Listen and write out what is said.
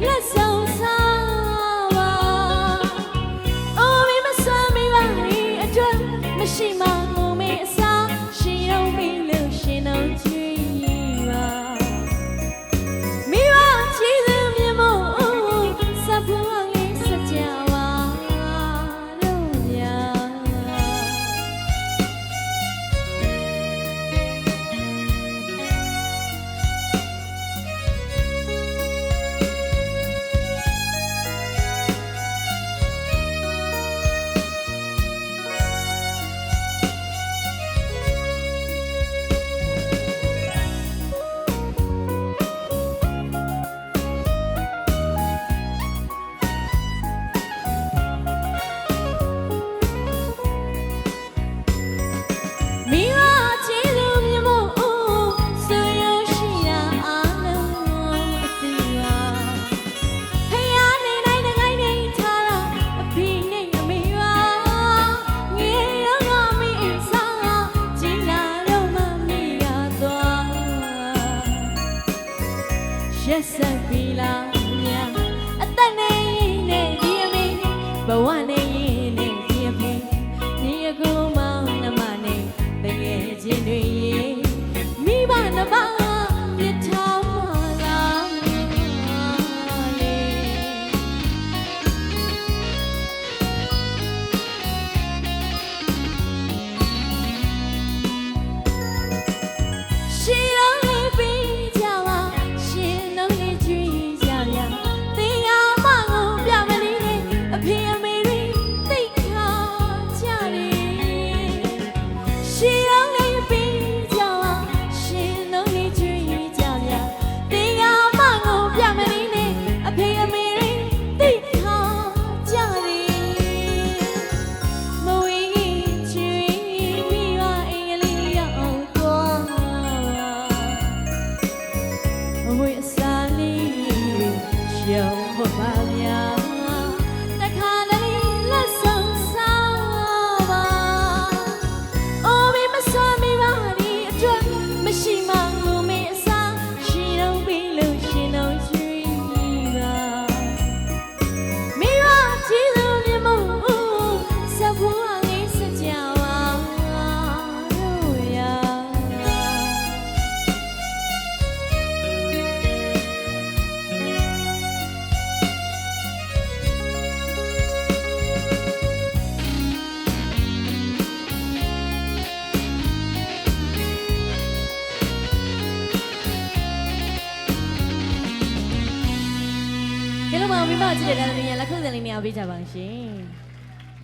let's go. she မိမကိုချစ်တဲ့တန်တမီးရလက်ခုပ်သံလေးများပေးကြပါရှင်။